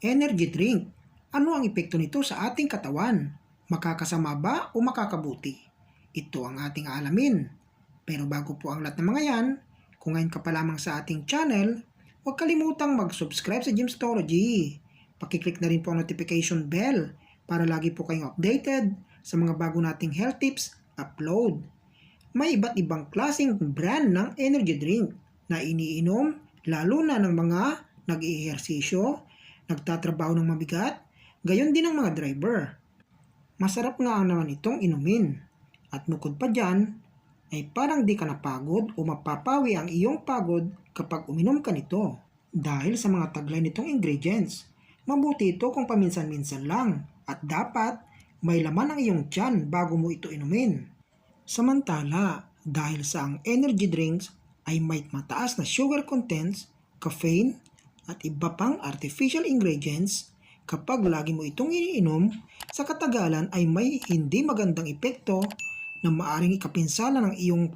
energy drink. Ano ang epekto nito sa ating katawan? Makakasama ba o makakabuti? Ito ang ating alamin. Pero bago po ang lahat ng mga yan, kung ngayon ka pa lamang sa ating channel, huwag kalimutang mag-subscribe sa Gymstology. Pakiclick na rin po ang notification bell para lagi po kayong updated sa mga bago nating health tips upload. May iba't ibang klaseng brand ng energy drink na iniinom lalo na ng mga nag-iihersisyo, nagtatrabaho ng mabigat, gayon din ang mga driver. Masarap nga naman itong inumin. At bukod pa dyan, ay parang di ka napagod o mapapawi ang iyong pagod kapag uminom ka nito. Dahil sa mga taglay nitong ingredients, mabuti ito kung paminsan-minsan lang at dapat may laman ang iyong tiyan bago mo ito inumin. Samantala, dahil sa ang energy drinks ay may mataas na sugar contents, caffeine, at iba pang artificial ingredients, kapag lagi mo itong iniinom, sa katagalan ay may hindi magandang epekto na maaring ikapinsala ng iyong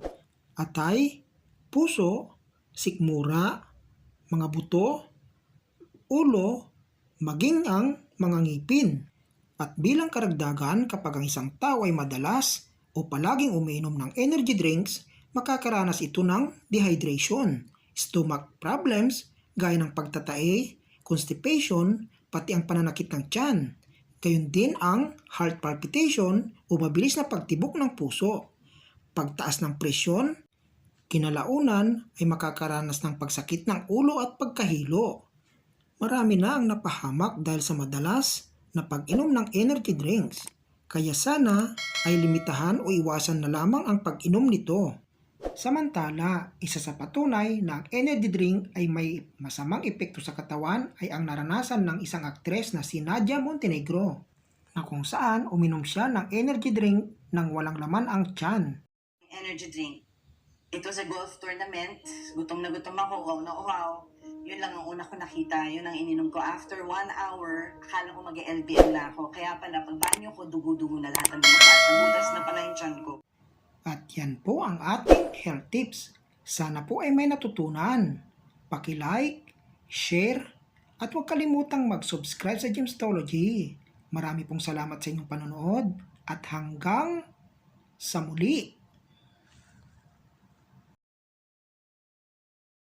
atay, puso, sikmura, mga buto, ulo, maging ang mga ngipin. At bilang karagdagan kapag ang isang tao ay madalas o palaging umiinom ng energy drinks, makakaranas ito ng dehydration, stomach problems gaya ng pagtatae, constipation, pati ang pananakit ng tiyan. Gayon din ang heart palpitation o mabilis na pagtibok ng puso. Pagtaas ng presyon, kinalaunan ay makakaranas ng pagsakit ng ulo at pagkahilo. Marami na ang napahamak dahil sa madalas na pag-inom ng energy drinks. Kaya sana ay limitahan o iwasan na lamang ang pag-inom nito. Samantala, isa sa patunay na ang energy drink ay may masamang epekto sa katawan ay ang naranasan ng isang aktres na si Nadia Montenegro na kung saan uminom siya ng energy drink nang walang laman ang tiyan. energy drink. It was a golf tournament. Gutom na gutom ako, wow na wow. Yun lang ang una ko nakita. Yun ang ininom ko. After one hour, akala ko mag-LBM na ako. Kaya pala, pag banyo ko, dugo-dugo na lahat ng lumabas. Nabutas na pala yung tiyan ko. Yan po ang ating health tips. Sana po ay may natutunan. Paki-like, share, at huwag kalimutang mag-subscribe sa Gymstology. Marami pong salamat sa inyong panonood at hanggang sa muli.